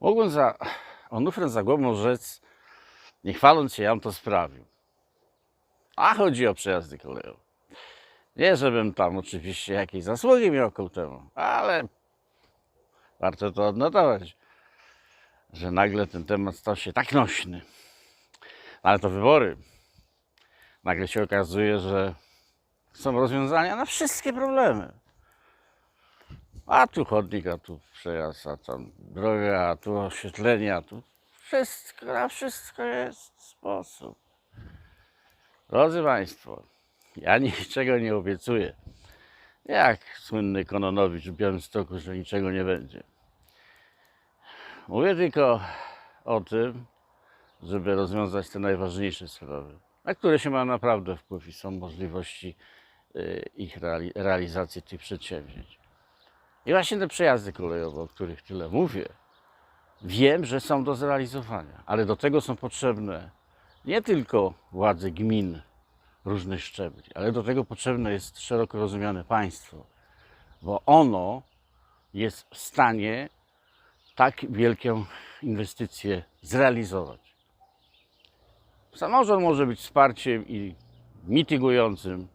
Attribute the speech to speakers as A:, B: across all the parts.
A: Mogłem za onufrem za głową rzec, nie chwaląc się, ja bym to sprawił. A chodzi o przejazdy kolejowe. Nie, żebym tam oczywiście jakieś zasługi miał ku temu, ale warto to odnotować, że nagle ten temat stał się tak nośny. Ale to wybory. Nagle się okazuje, że są rozwiązania na wszystkie problemy. A tu chodnik, a tu przejazd, a tam droga, a tu oświetlenie, a tu wszystko, na wszystko jest sposób. Drodzy Państwo, ja niczego nie obiecuję. Jak słynny Kononowicz w Białymstoku, że niczego nie będzie. Mówię tylko o tym, żeby rozwiązać te najważniejsze sprawy, na które się ma naprawdę wpływ i są możliwości y, ich reali- realizacji tych przedsięwzięć. I właśnie te przejazdy kolejowe, o których tyle mówię, wiem, że są do zrealizowania, ale do tego są potrzebne nie tylko władze gmin różnych szczebli, ale do tego potrzebne jest szeroko rozumiane państwo, bo ono jest w stanie tak wielką inwestycję zrealizować. Samorząd może być wsparciem i mitygującym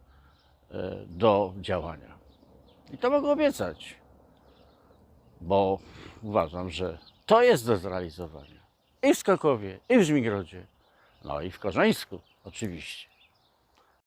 A: e, do działania. I to mogę obiecać, bo uważam, że to jest do zrealizowania. I w Skokowie, i w Żmigrodzie, no i w Korzeńsku oczywiście.